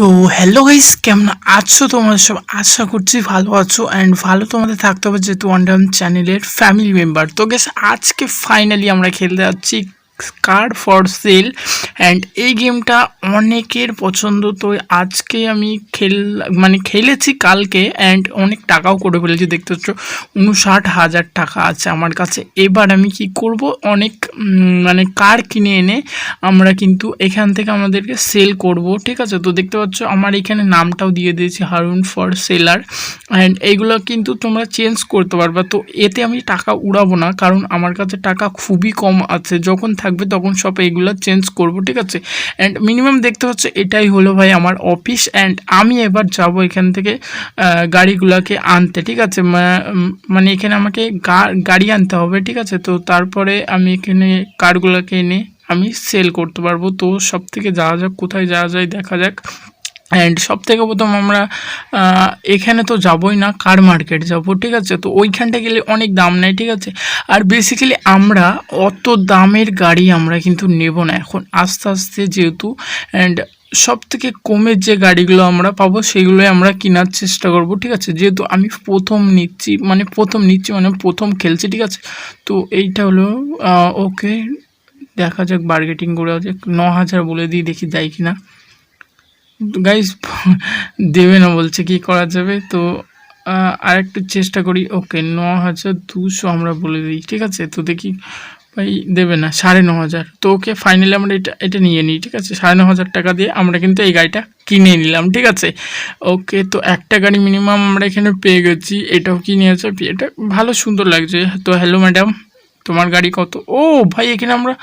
তো hello guys কেমন আছো তোমাদের সব? আশা করছি ভালো আছো অ্যান্ড ভালো তোমাদের থাকতে হবে যেহেতু ওয়ান্ডাম চ্যানেলের ফ্যামিলি মেম্বার তো গেস আজকে ফাইনালি আমরা খেলতে যাচ্ছি কার্ড ফর সেল অ্যান্ড এই গেমটা অনেকের পছন্দ। তো আজকে আমি খেল মানে খেলেছি কালকে অ্যান্ড অনেক টাকাও করে ফেলেছি, দেখতে পাচ্ছ, উনষাট হাজার টাকা আছে আমার কাছে। এবার আমি কি করব? অনেক মানে কার কিনে এনে আমরা কিন্তু এখান থেকে আমাদেরকে সেল করব, ঠিক আছে? তো দেখতে পাচ্ছ, আমার এখানে নামটাও দিয়ে দিয়েছি হারুন ফর সেলার অ্যান্ড এইগুলো কিন্তু তোমরা চেঞ্জ করতে পারবা। তো এতে আমি টাকা উড়াবো না, কারণ আমার কাছে টাকা খুবই কম আছে। যখন থাকবে, তখন সব এগুলো চেঞ্জ করব, ঠিক আছে? অ্যান্ড মিনিমাম দেখতে হচ্ছে এটাই হলো ভাই আমার অফিস অ্যান্ড আমি এবার যাব এখান থেকে গাড়িগুলোকে আনতে, ঠিক আছে? মানে এখানে আমাকে গাড়ি আনতে হবে, ঠিক আছে? তো তারপরে আমি এখানে কারগুলোকে এনে আমি সেল করতে পারব। তো সব থেকে যাওয়া যাক কোথায় যাওয়া যায় দেখা যাক। অ্যান্ড সব থেকে প্রথম আমরা এখানে তো যাবই না, কার মার্কেট যাব, ঠিক আছে? তো ওইখানটা গেলে অনেক দাম নেয়, ঠিক আছে? আর বেসিক্যালি আমরা অত দামের গাড়ি আমরা কিন্তু নেব না এখন, আস্তে আস্তে যেহেতু। অ্যান্ড সব থেকে কমের যে গাড়িগুলো আমরা পাবো, সেগুলোই আমরা কেনার চেষ্টা করব, ঠিক আছে? যেহেতু আমি প্রথম নিচ্ছি মানে প্রথম নিচ্ছি মানে প্রথম খেলছি, ঠিক আছে? তো এইটা হলো ওকে দেখা যাক বার্গেটিং করে যাক ন হাজার বলে দিই, দেখি যাই কিনা। গাইস দেবে না, বলছে কি করা যাবে? তো আর একটু চেষ্টা করি। ওকে ন হাজার দুশো আমরা বলে দিই, ঠিক আছে? তো দেখি, ভাই, দেবে না, সাড়ে ন হাজার তো ওকে ফাইনালি আমরা এটা এটা নিয়ে নিই, ঠিক আছে? সাড়ে ন হাজার টাকা দিয়ে আমরা কিন্তু এই গাড়িটা কিনে নিলাম, ঠিক আছে? ওকে তো একটা গাড়ি মিনিমাম আমরা এখানে পেয়ে গেছি। এটাও কিনে আছে এটা ভালো সুন্দর লাগছে। তো হ্যালো ম্যাডাম তোমার গাড়ি কত? ও ভাই, এখানে আমরা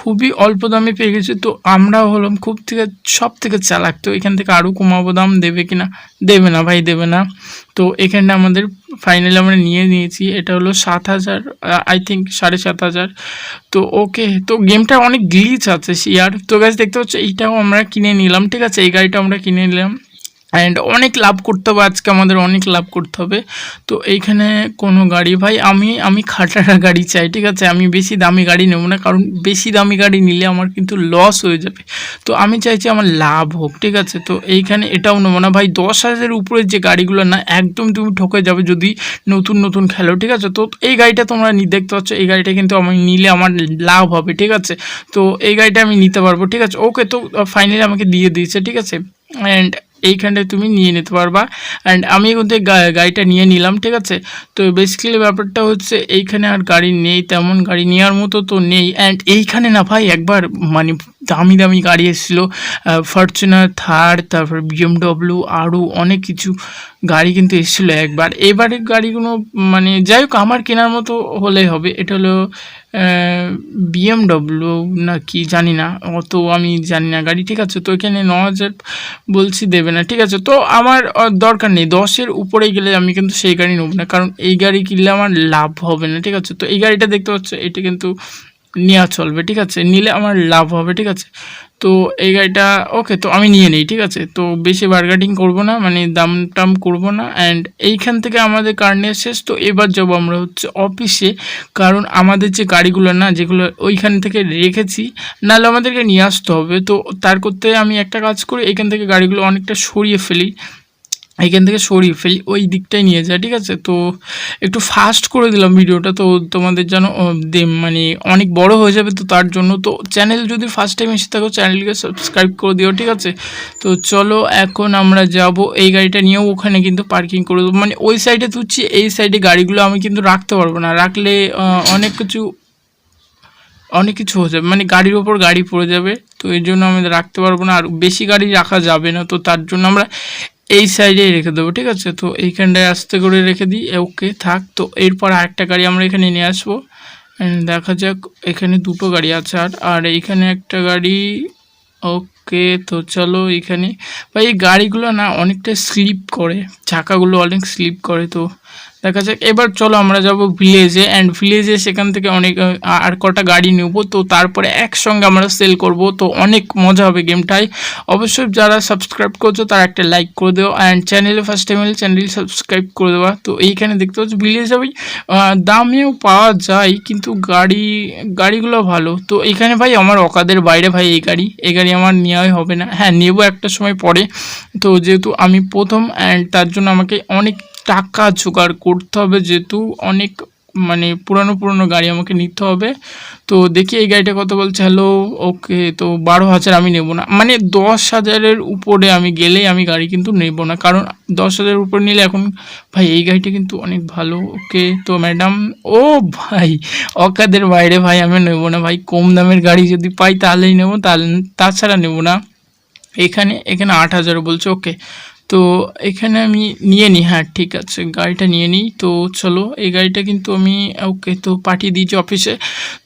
খুবই অল্প দামে পেয়ে গেছি। তো আমরা হলাম খুব থেকে, সব থেকে চালাক। তো এখান থেকে আরও কমাবো, দাম দেবে কি না দেবে না ভাই, দেবে না। তো এখানটা আমাদের ফাইনালি আমরা নিয়ে নিয়েছি। এটা হলো সাত হাজার আই থিঙ্ক সাড়ে সাত হাজার। তো ওকে, তো গেমটা অনেক গ্লিচ আছে শিয়ার তো গাছ দেখতে পাচ্ছ, এইটাও আমরা কিনে নিলাম। ঠিক আছে, এই গাড়িটা আমরা কিনে নিলাম। অ্যান্ড অনেক লাভ করতে হবে, আজকে আমাদের অনেক লাভ করতে হবে। তো এইখানে কোনো গাড়ি, ভাই, আমি আমি খাটারা গাড়ি চাই, ঠিক আছে? আমি বেশি দামি গাড়ি নেব না, কারণ বেশি দামি গাড়ি নিলে আমার কিন্তু লস হয়ে যাবে। তো আমি চাইছি আমার লাভ হোক, ঠিক আছে? তো এইখানে এটাও নেব না, ভাই, দশ হাজারের উপরে যে গাড়িগুলো না, একদম তুমি ঠকে যাবে যদি নতুন নতুন খেলো, ঠিক আছে? তো এই গাড়িটা তোমরা দেখতে পাচ্ছ, এই গাড়িটা কিন্তু আমি নিলে আমার লাভ হবে, ঠিক আছে? তো এই গাড়িটা আমি নিতে পারব, ঠিক আছে? ওকে তো ফাইনালি আমাকে দিয়ে দিয়েছে, ঠিক আছে? অ্যান্ড এইখানটায় তুমি নিয়ে নিতে পারবা। অ্যান্ড আমি ওদের গাড়িটা নিয়ে নিলাম, ঠিক আছে? তো বেসিক্যালি ব্যাপারটা হচ্ছে এইখানে আর গাড়ি নেই, তেমন গাড়ি নেওয়ার মতো তো নেই। অ্যান্ড এইখানে না ভাই একবার মানে দামি দামি গাড়ি এসেছিল ফরচুনার থার তারপর বিএমডব্লিউ আরও অনেক কিছু গাড়ি কিন্তু এসেছিল একবার। এবারের গাড়িগুলো মানে যাই হোক, আমার কেনার মতো হলেই হবে। এটা হলো বিএমডব্লিউ না কি জানি না, অত আমি জানি না। গাড়ি ঠিক আছে, তো এখানে ন হাজার বলছি দেবে না, ঠিক আছে। তো আমার দরকার নেই, দশের উপরে গেলে আমি কিন্তু সেই গাড়ি নেব না, কারণ এই গাড়ি কিনলে আমার লাভ হবে না, ঠিক আছে। তো এই গাড়িটা দেখতে পাচ্ছ, এটা কিন্তু নেওয়া চলবে, ঠিক আছে। নিলে আমার লাভ হবে, ঠিক আছে। তো এই গাড়িটা ওকে তো আমি নিয়ে নিই, ঠিক আছে? তো বেশি বার্গেটিং করব না মানে দাম টাম করব না। অ্যান্ড এইখান থেকে আমাদের কার নিয়ে শেষ। তো এবার যাব আমরা হচ্ছে অফিসে কারণ আমাদের যে গাড়িগুলো না, যেগুলো ওইখান থেকে রেখেছি, নাহলে আমাদেরকে নিয়ে আসতে হবে। তো তার করতে আমি একটা কাজ করি, এখান থেকে গাড়িগুলো অনেকটা সরিয়ে ফেলি। এইখান থেকে সরিয়ে ফেলি, ওই দিকটাই নিয়ে যায়, ঠিক আছে? তো একটু ফাস্ট করে দিলাম ভিডিওটা, তো তোমাদের যেন মানে অনেক বড় হয়ে যাবে তো তার জন্য। তো চ্যানেল যদি ফার্স্ট টাইম এসে থাকো চ্যানেলকে সাবস্ক্রাইব করে দিও, ঠিক আছে? তো চলো, এখন আমরা যাব, এই গাড়িটা নিয়েও ওখানে কিন্তু পার্কিং করে দেবো। মানে ওই সাইডে তুচ্ছি, এই সাইডে গাড়িগুলো আমি কিন্তু রাখতে পারব না। রাখলে অনেক কিছু অনেক কিছু হয়ে যাবে। মানে গাড়ির ওপর গাড়ি পড়ে যাবে, তো এই জন্য আমাদের রাখতে পারব না। আর বেশি গাড়ি রাখা যাবে না, তো তার জন্য আমরা এই সাইডেই রেখে দেবো, ঠিক আছে? তো এইখানটায় আস্তে করে রেখে দিই ওকে থাক। তো এরপর আরেকটা গাড়ি আমরা এখানে নিয়ে আসব। দেখা যাক, এখানে দুটো গাড়ি আছে। আর আর এইখানে একটা গাড়ি ওকে তো চলো এখানে ভাই, এই গাড়িগুলো না অনেকটা স্লিপ করে, চাকাগুলো অনেক স্লিপ করে, তো দেখা যাক। এবার চলো আমরা যাব ভিলেজে অ্যান্ড ভিলেজে সেখান থেকে অনেক আর কটা গাড়ি নেব। তো তারপরে একসঙ্গে আমরা সেল করব। তো অনেক মজা হবে গেমটায় অবশ্যই যারা সাবস্ক্রাইব করছ, তারা একটা লাইক করে দেও। অ্যান্ড চ্যানেলে ফার্স্ট টাইম এলে চ্যানেল সাবস্ক্রাইব করে দেওয়া তো এইখানে দেখতে পাচ্ছ ভিলেজ ভাই দামেও পাওয়া যায়, কিন্তু গাড়ি, গাড়িগুলো ভালো। তো এখানে ভাই আমার অকাদের বাইরে ভাই এই গাড়ি। এই গাড়ি আমার নেওয়াই হবে না। হ্যাঁ নেব একটা সময় পরে। তো যেহেতু আমি প্রথম অ্যান্ড তার জন্য আমাকে অনেক টাকা জোগাড় করতে হবে যেহেতু অনেক মানে পুরানো পুরানো গাড়ি আমাকে নিতে হবে। তো দেখি এই গাড়িটা কত বলছে? হ্যালো ওকে তো বারো হাজার আমি নেব না। মানে দশ হাজারের উপরে আমি গেলেই আমি গাড়ি কিন্তু নেব না। কারণ দশ হাজারের উপরে নিলে এখন ভাই এই গাড়িটা কিন্তু অনেক ভালো। ওকে তো ম্যাডাম ও ভাই, অকাদের বাইরে ভাই আমি নেব না। ভাই কম দামের গাড়ি যদি পাই তাহলেই নেব, তাহলে তাছাড়া নেব না। এখানে এখানে আট হাজার বলছে। ওকে তো এখানে আমি নিয়ে নিই হ্যাঁ ঠিক আছে, গাড়িটা নিয়ে নিই তো চলো, এই গাড়িটা কিন্তু আমি, ওকে, তো পাঠিয়ে দিয়েছি অফিসে।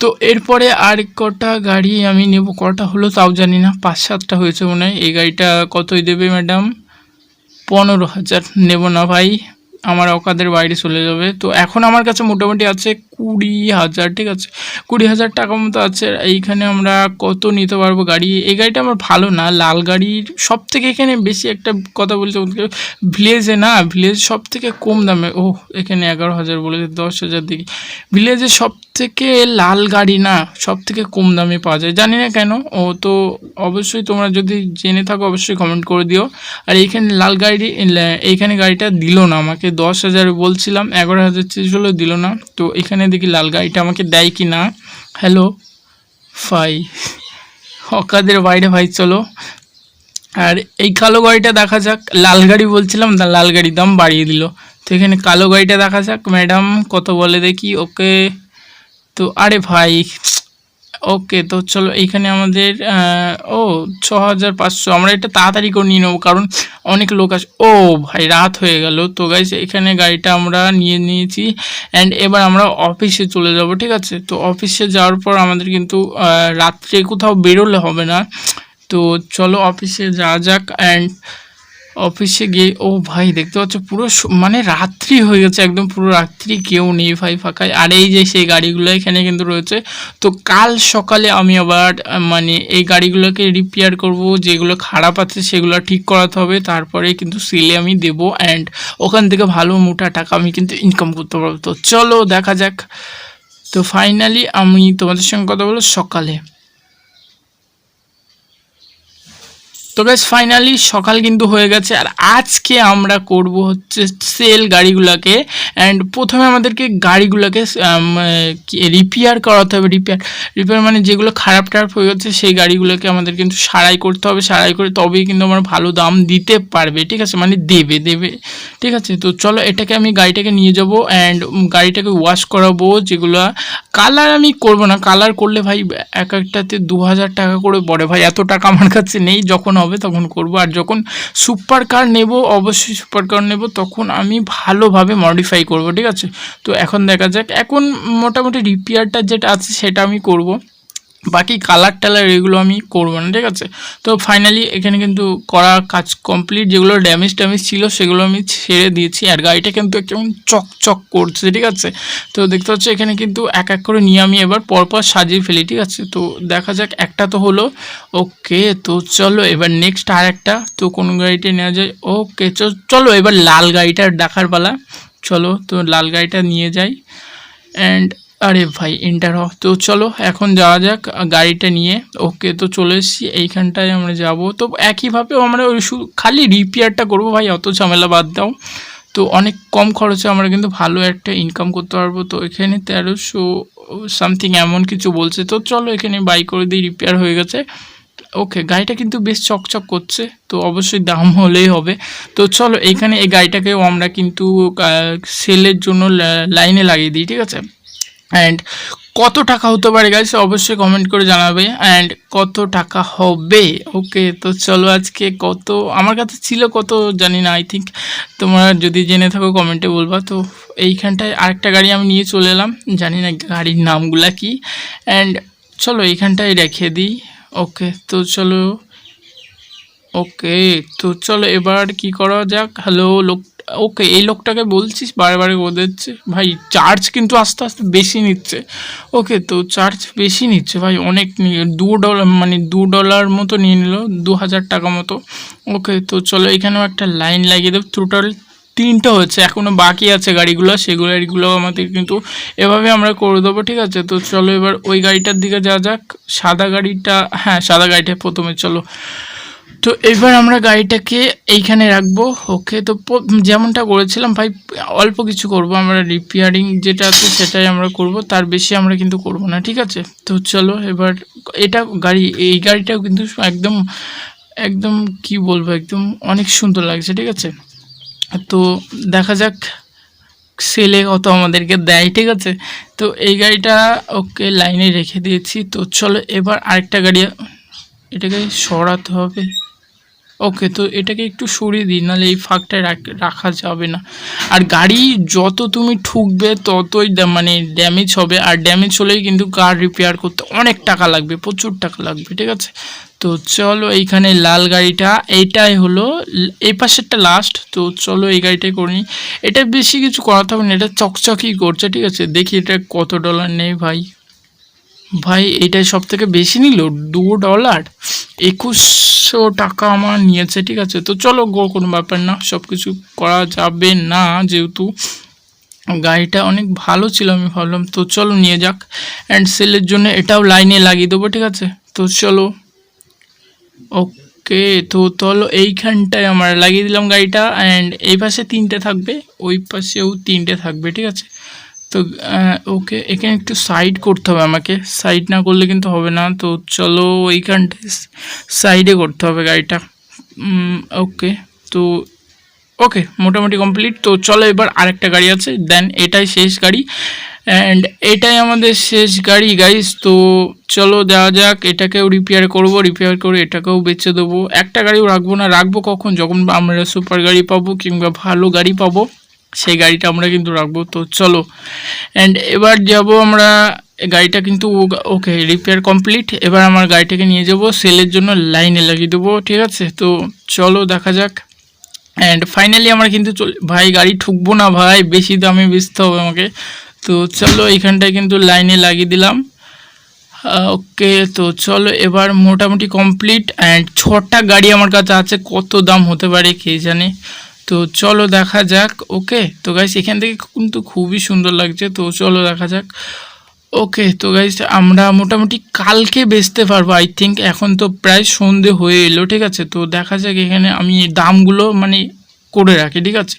তো এরপরে আর কটা গাড়ি আমি নেব, কটা হলো তাও জানি না, পাঁচ সাতটা হয়েছে মনে হয়। এই গাড়িটা কতই দেবে, ম্যাডাম? পনেরো হাজার নেব না ভাই, আমার অকাদের বাইরে চলে যাবে। তো এখন আমার কাছে মোটামুটি আছে কুড়ি হাজার, ঠিক আছে? কুড়ি হাজার টাকা মতো আছে। এইখানে আমরা কত নিতে পারব গাড়ি? এই গাড়িটা আমার ভালো না। লাল গাড়ির সব থেকে এখানে বেশি একটা কথা বলছে ভিলেজে না, ভিলেজ সব থেকে কম দামে। ও এখানে এগারো হাজার বলেছে, দশ হাজার দেখি ভিলেজে সব থেকে লাল গাড়ি না সব থেকে কম দামে পাওয়া যায়। জানি না কেন, ও তো অবশ্যই তোমরা যদি জেনে থাকো, অবশ্যই কমেন্ট করে দিও। আর এইখানে লাল গাড়ি এইখানে গাড়িটা দিল না আমাকে। দশ হাজার বলছিলাম, এগারো হাজার চেয়েছিল দিল না। তো এখানে দেখি লাল গাড়িটা আমাকে দেয় কি না হ্যালো ফাই অকাদের বাইরে, ভাই, চলো। আর এই কালো গাড়িটা দেখা যাক। লাল গাড়ি বলছিলাম না, লাল গাড়ির দাম বাড়িয়ে দিল। তো এখানে কালো গাড়িটা দেখা যাক। ম্যাডাম কত বলে দেখি, ওকে। তো আরে ভাই ওকে তো চলো এইখানে আমাদের ও ছ হাজার পাঁচশো। আমরা এটা তাড়াতাড়ি করে নিয়ে নেব, কারণ অনেক লোক আছে ও ভাই, রাত হয়ে গেল। তো গাইস এখানে গাড়িটা আমরা নিয়ে নিয়েছি অ্যান্ড এবার আমরা অফিসে চলে যাব, ঠিক আছে? তো অফিসে যাওয়ার পর আমাদের কিন্তু রাত্রে কোথাও বেরোলে হবে না। তো চলো অফিসে যাওয়া যাক অ্যান্ড অফিসে গিয়ে, ও ভাই দেখতে পাচ্ছ পুরো মানে রাত্রি হয়ে গেছে একদম পুরো রাত্রি, কেউ নেই ভাই ফাঁকায়। আর এই যে সেই গাড়িগুলো এখানে কিন্তু রয়েছে, তো কাল সকালে আমি আবার মানে এই গাড়িগুলোকে রিপেয়ার করব, যেগুলো খারাপ আছে সেগুলো ঠিক করাতে হবে, তারপরে কিন্তু সেলে আমি দেবো অ্যান্ড ওখান থেকে ভালো মোটা টাকা আমি কিন্তু ইনকাম করতে পারব। তো চলো দেখা যাক। তো ফাইনালি আমি তোমাদের সঙ্গে কথা বলো সকালে। তো গ্যাস ফাইনালি সকাল কিন্তু হয়ে গেছে। আর আজকে আমরা করব হচ্ছে সেল গাড়িগুলোকে। অ্যান্ড প্রথমে আমাদেরকে গাড়িগুলোকে রিপেয়ার করাতে হবে। রিপেয়ার রিপেয়ার মানে যেগুলো খারাপ টারাপ হয়ে গেছে সেই গাড়িগুলোকে আমাদের কিন্তু সারাই করতে হবে। সারাই করে তবেই কিন্তু আমরা ভালো দাম দিতে পারবে। ঠিক আছে? মানে দেবে দেবে। ঠিক আছে? তো চলো, এটাকে আমি গাড়িটাকে নিয়ে যাব। অ্যান্ড গাড়িটাকে ওয়াশ করাবো, যেগুলো কালার আমি করব না। কালার করলে ভাই, এক একটাতে দু হাজার টাকা করে পড়ে। ভাই, এত টাকা আমার কাছে নেই। যখন হবে তখন করব। আর যখন সুপার কার নেব, অবশ্যই সুপার কার নেব, তখন আমি ভালোভাবে মডিফাই করব, ঠিক আছে? তো এখন দেখা যাক। এখন মোটামুটি রিপেয়ারটা যেটা আছে, সেটা আমি করব। বাকি কালার টালার এগুলো আমি করব না, ঠিক আছে? তো ফাইনালি এখানে কিন্তু করা কাজ কমপ্লিট যেগুলো ড্যামেজ ট্যামেজ ছিল সেগুলো আমি ছেড়ে দিয়েছি আর গাড়িটা কিন্তু কেমন চকচক করছে, ঠিক আছে? তো দেখতে পাচ্ছ এখানে কিন্তু এক এক করে নিয়ে আমি এবার পরপর সাজিয়ে ফেলি, ঠিক আছে? তো দেখা যাক, একটা তো হলো, ওকে, তো চলো এবার নেক্সট আর একটা, তো কোন গাড়িটা নেওয়া যায়? ওকে চলো এবার লাল গাড়িটার দেখার পালা। চলো, তো লাল গাড়িটা নিয়ে যাই। অ্যান্ড আরে ভাই ইন্টার অফ তো চলো, এখন যাওয়া যাক, গাড়িটা নিয়ে। ওকে তো চলে এসেছি, এইখানটায় আমরা যাব। তো একইভাবে আমরা ওই খালি রিপেয়ারটা করব ভাই, অত ঝামেলা বাদ দাও। তো অনেক কম খরচে আমরা কিন্তু ভালো একটা ইনকাম করতে পারব। তো এখানে তেরোশো সামথিং এমন কিছু বলছে। তো চলো, এখানে বাই করে দিই রিপেয়ার হয়ে গেছে। ওকে, গাড়িটা কিন্তু বেশ চকচক করছে। তো অবশ্যই দাম হলেই হবে। তো চলো, এখানে এই গাড়িটাকেও আমরা কিন্তু সেলের জন্য লাইনে লাগিয়ে দিই, ঠিক আছে? অ্যান্ড কত টাকা হতে পারে গাইস অবশ্যই কমেন্ট করে জানাবে। অ্যান্ড কত টাকা হবে? ওকে তো চলো আজকে কত, আমার কাছে ছিল কত জানি না আই থিঙ্ক তোমরা যদি জেনে থাকো কমেন্টে বলবা। তো এইখানটায় আরেকটা গাড়ি আমি নিয়ে চলে এলাম। জানি না গাড়ির নামগুলা কি। অ্যান্ড চলো এইখানটায় রেখে দিই। ওকে তো চলো। ওকে তো চলো এবার কি করা যাক? হ্যালো লোক ওকে এই লোকটাকে বলছিস? বারে বারে ও দিচ্ছে ভাই চার্জ কিন্তু আস্তে আস্তে বেশি নিচ্ছে। ওকে তো চার্জ বেশি নিচ্ছে। ভাই, অনেক নিয়ে, দু ডলার মানে দু ডলার মতো নিয়ে নিল, দু হাজার টাকা মতো। ওকে তো চলো, এখানেও একটা লাইন লাগিয়ে দেবো। টোটাল তিনটা হচ্ছে এখনও বাকি আছে গাড়িগুলো। সেগুলো গাড়িগুলো আমাদের কিন্তু এভাবে আমরা করে দেবো, ঠিক আছে? তো চলো, এবার ওই গাড়িটার দিকে যা যাক। সাদা গাড়িটা হ্যাঁ সাদা গাড়িটা প্রথমে, চলো। তো এবার আমরা গাড়িটাকে এইখানে রাখব। ওকে তো যেমনটা করেছিলাম, ভাই, অল্প কিছু করব। আমরা রিপেয়ারিং যেটা আছে সেটাই আমরা করব। তার বেশি আমরা কিন্তু করব না, ঠিক আছে? তো চলো, এবার এটা গাড়ি, এই গাড়িটাও কিন্তু একদম একদম কি বলব, একদম অনেক সুন্দর লাগছে, ঠিক আছে? তো দেখা যাক সেলে কত আমাদেরকে দেয়, ঠিক আছে? তো এই গাড়িটা ওকে লাইনে রেখে দিয়েছি। তো চলো, এবার আরেকটা গাড়ি, এটাকে সরাতে হবে। ওকে তো এটাকে একটু সরিয়ে দিই, নাহলে এই ফাঁকটা রাখ- যাবে না। আর গাড়ি যত তুমি ঠুকবে, ততই মানে ড্যামেজ হবে। আর ড্যামেজ হলেই কিন্তু কার রিপেয়ার করতে অনেক টাকা লাগবে, প্রচুর টাকা লাগবে, ঠিক আছে? তো চলো এইখানে লাল গাড়িটা, এইটাই হলো এই পাশেরটা লাস্ট তো চলো এই গাড়িটাই করে নিই। এটা বেশি কিছু করাতে হবে না, এটা চকচকই করছে, ঠিক আছে? দেখি এটা কত ডলার নেই ভাই। ভাই, এটাই সব থেকে বেশি নিল? দু ডলার একুশশো টাকা আমার নিয়েছে, ঠিক আছে? তো চলো গো কোনো ব্যাপার না সব কিছু করা যাবে না যেহেতু গাড়িটা অনেক ভালো ছিল, আমি ভাবলাম। তো চলো, নিয়ে যাক অ্যান্ড সেলের জন্য এটাও লাইনে লাগিয়ে দেবো, ঠিক আছে? তো চলো। ওকে তো চলো, এইখানটায় আমরা লাগিয়ে দিলাম গাড়িটা অ্যান্ড এই পাশে তিনটে থাকবে, ওই পাশেও তিনটে থাকবে, ঠিক আছে? তো ওকে, এখানে একটু সাইড করতে হবে আমাকে। সাইড না করলে কিন্তু হবে না। তো চলো ওইখানটায় সাইডে করতে হবে গাড়িটা। ওকে, তো, ওকে, মোটামুটি কমপ্লিট তো চলো এবার আরেকটা গাড়ি আছে। দেন এটাই শেষ গাড়ি। অ্যান্ড এটাই আমাদের শেষ গাড়ি গাইস তো চলো দেওয়া যাক। এটাকেও রিপেয়ার করব রিপেয়ার করে এটাকেও বেচে দেবো। একটা গাড়িও রাখব না। রাখব কখন? যখন আমরা সুপার গাড়ি পাবো কিংবা ভালো গাড়ি পাবো। সেই গাড়িটা আমরা কিন্তু রাখব। তো চলো। অ্যান্ড এবার যাব আমরা, গাড়িটা কিন্তু ওকে রিপেয়ার কমপ্লিট এবার আমার গাড়িটাকে নিয়ে যাব সেলের জন্য লাইনে লাগিয়ে দেবো, ঠিক আছে? তো চলো, দেখা যাক। অ্যান্ড ফাইনালি আমরা কিন্তু ভাই, গাড়ি ঠুকবো না ভাই, বেশি দামে বেচতে হবে আমাকে। তো চলো, এইখানটায় কিন্তু লাইনে লাগিয়ে দিলাম। ওকে তো চলো, এবার মোটামুটি কমপ্লিট অ্যান্ড ছটা গাড়ি আমার কাছে আছে, কত দাম হতে পারে কে জানে? তো চলো দেখা যাক, ওকে? তো গাইস এখান থেকে কিন্তু খুবই সুন্দর লাগছে, তো চলো দেখা যাক। ওকে, তো গাইস আমরা মোটামুটি কালকে বেচতে পারব আই থিঙ্ক এখন তো প্রায় সন্ধে হয়ে এলো, ঠিক আছে? তো দেখা যাক এখানে আমি দামগুলো মানে করে রাখি, ঠিক আছে?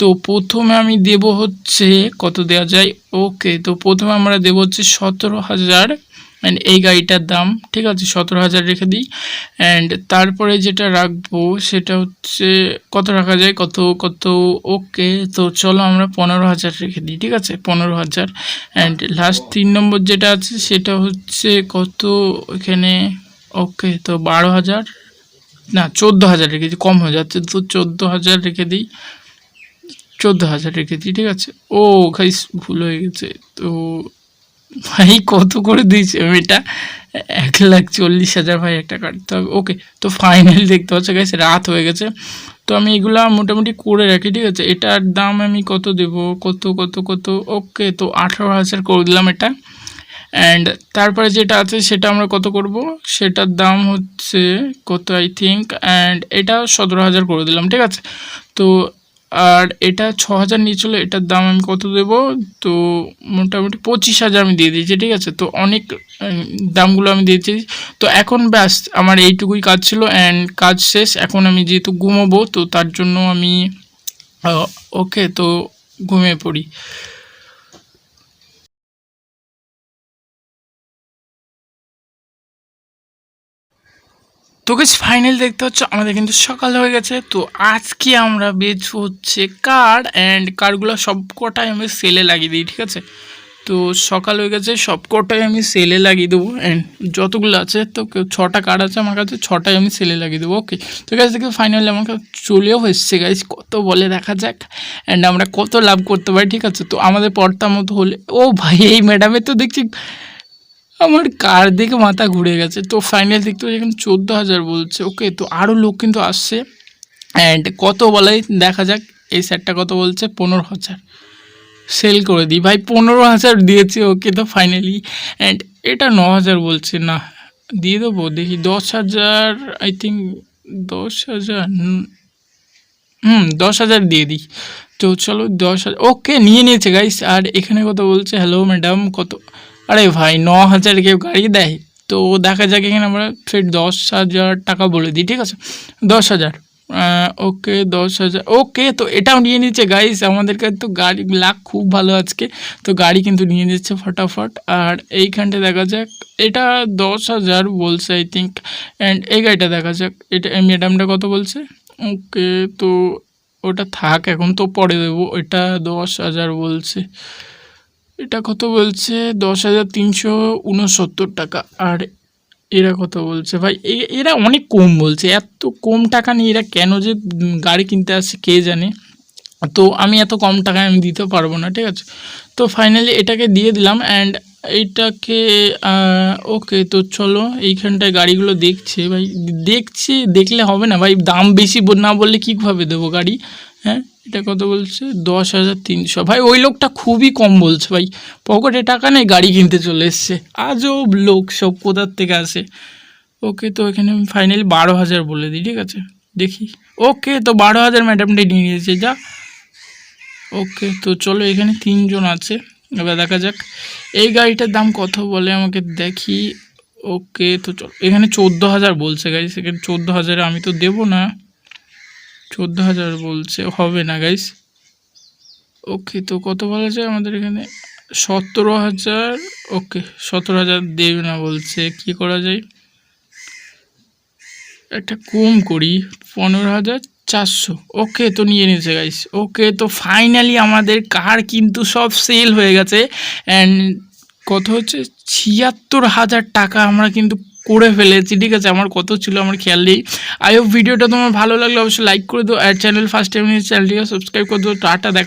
তো প্রথমে আমি দেব হচ্ছে, কত দেওয়া যায়? ওকে, তো প্রথমে আমরা দেব হচ্ছে সতেরো হাজার অ্যান্ড এই গাড়িটার দাম, ঠিক আছে, সতেরো হাজার রেখে দিই। অ্যান্ড তারপরে যেটা রাখব, সেটা হচ্ছে, কত রাখা যায়? কত কত ওকে তো চলো আমরা পনেরো হাজার রেখে দিই, ঠিক আছে? পনেরো হাজার। অ্যান্ড লাস্ট তিন নম্বর যেটা আছে, সেটা হচ্ছে কত এখানে? ওকে তো বারো হাজার। না, চোদ্দ হাজার রেখেছি কম হয়ে যাচ্ছে, তো চোদ্দ হাজার রেখে দিই। চোদ্দ হাজার রেখে দিই, ঠিক আছে? ও গাইস ভুল হয়ে গেছে, তো ভাই, কত করে দিয়েছে আমি এটা এক লাখ চল্লিশ হাজার ভাই একটা কাটতে হবে ওকে তো ফাইনালি দেখতে পাচ্ছ গাইস রাত হয়ে গেছে। তো আমি এগুলা মোটামুটি করে রাখি, ঠিক আছে? এটার দাম আমি কত দেব? কত কত কত? ওকে তো আঠারো হাজার করে দিলাম এটা। অ্যান্ড তারপরে যেটা আছে সেটা আমরা কত করব? সেটার দাম হচ্ছে কত আই থিঙ্ক অ্যান্ড এটা সতেরো হাজার করে দিলাম, ঠিক আছে? তো আর এটা ছ হাজার নিয়ে চলে এটার দাম আমি কত দেব? তো মোটামুটি পঁচিশ হাজার আমি দিয়ে দিয়েছি, ঠিক আছে? তো অনেক দামগুলো আমি দিয়েছি। তো এখন ব্যাস, আমার এইটুকুই কাজ ছিল অ্যান্ড কাজ শেষ। এখন আমি যেহেতু ঘুমোবো, তো তার জন্য আমি ওকে তো ঘুমিয়ে পড়ি। তো গেছ ফাইনাল দেখতে হচ্ছে, আমাদের কিন্তু সকাল হয়ে গেছে। তো আজকে আমরা বেচবো হচ্ছে কার অ্যান্ড কারগুলো সব কটাই আমি সেলে লাগিয়ে দিই, ঠিক আছে? তো সকাল হয়ে গেছে সব কটাই আমি সেলে লাগিয়ে দেবো অ্যান্ড যতগুলো আছে, তো কেউ- ছটা কার্ড আছে আমার কাছে, ছটাই আমি সেলে লাগিয়ে দেবো ওকে তো গাছ থেকে ফাইনালি আমার কাছে চলেও এসছে গাইজ কত বলে দেখা যাক অ্যান্ড আমরা কত লাভ করতে পারি, ঠিক আছে? তো আমাদের পড়তার মতো হলে, ও ভাই, এই ম্যাডামের তো দেখছি আমার কার দিকে মাথা ঘুরে গেছে? তো ফাইনাল দেখতে পাচ্ছি এখানে চোদ্দ হাজার বলছে ওকে তো আরও লোক কিন্তু আসছে। অ্যান্ড কত বলাই? দেখা যাক এই স্যারটা কত বলছে? পনেরো হাজার। সেল করে দিই। ভাই পনেরো হাজার দিয়েছে ওকে তো ফাইনালি অ্যান্ড এটা ন হাজার বলছে না দিয়ে দেবো দেখি। দশ হাজার আই থিঙ্ক দশ হাজার হুম, দশ হাজার দিয়ে দিই। তো চলো দশ হাজার ওকে নিয়ে নিয়েছে গাইস আর এখানে কত বলছে? হ্যালো ম্যাডাম কত আরে ভাই, ন হাজার কেউ গাড়ি দেয়, তো দেখা যাক এখানে আমরা ফের দশ হাজার টাকা বলে দিই, ঠিক আছে? দশ হাজার ওকে দশ হাজার ওকে তো এটাও নিয়ে নিচ্ছে গাইস আমাদের কাছে তো গাড়ি, লাখ খুব ভালো আজকে, তো গাড়ি কিন্তু নিয়ে নিচ্ছে ফটাফট, আর এইখানটা দেখা যাক, এটা দশ হাজার বলছে আই থিঙ্ক অ্যান্ড এই গাড়িটা দেখা যাক, এটা ম্যাডামটা কত বলছে? ওকে তো ওটা থাক, এখন তো পরে দেবো, এটা দশ হাজার বলছে। এটা কত বলছে? দশ হাজার তিনশো উনসত্তর টাকা। আর এরা কত বলছে? ভাই এরা অনেক কম বলছে। এত কম টাকা নিয়ে এরা কেন যে গাড়ি কিনতে আসছে, কে জানে? তো আমি এত কম টাকায় আমি দিতে পারব না, ঠিক আছে? তো ফাইনালি এটাকে দিয়ে দিলাম অ্যান্ড এইটাকে ওকে তো চলো এইখানটায় গাড়িগুলো দেখছে। ভাই, দেখছে, দেখলে হবে না। ভাই, দাম বেশি না বললে কীভাবে দেবো গাড়ি? হ্যাঁ? এটা কত বলছে? দশ হাজার তিনশো। ভাই, ওই লোকটা খুবই কম বলছে ভাই। পকেটে টাকা নেই, গাড়ি কিনতে চলে এসছে। আজও লোক সব কোথার থেকে আসে? ওকে তো এখানে আমি ফাইনালি বারো হাজার বলে দিই, ঠিক আছে? দেখি। ওকে তো বারো হাজার ম্যাডামটাই নিয়ে নিয়েছে, যা। ওকে তো চলো, এখানে তিনজন আছে। এবার দেখা যাক। এই গাড়িটার দাম কত বলে আমাকে দেখি। ওকে তো চলো, এখানে চোদ্দ হাজার বলছে গাড়ি সেখানে চোদ্দ হাজারে আমি তো দেবো না। চোদ্দ হাজার বলছে, হবে না গাইস ওকে তো কত বলা যায় আমাদের এখানে? সতেরো হাজার ওকে সতেরো হাজার দেবে না বলছে, কি করা যায়? একটা কম করি পনেরো হাজার চারশো। ওকে তো নিয়ে নিয়েছে গাইস ওকে তো ফাইনালি আমাদের কার কিন্তু সব সেল হয়ে গেছে অ্যান্ড কত হচ্ছে? ছিয়াত্তর হাজার টাকা আমরা কিন্তু করে ফেলেছি, ঠিক আছে? আমার কত ছিল, আমার খেয়াল নেই। আই হোপ ভিডিওটা তোমার ভালো লাগলে অবশ্যই লাইক করে দিও। আর চ্যানেল ফার্স্ট টাইম চ্যানেলটিকে সাবস্ক্রাইব করে দিও। টাটা, দেখ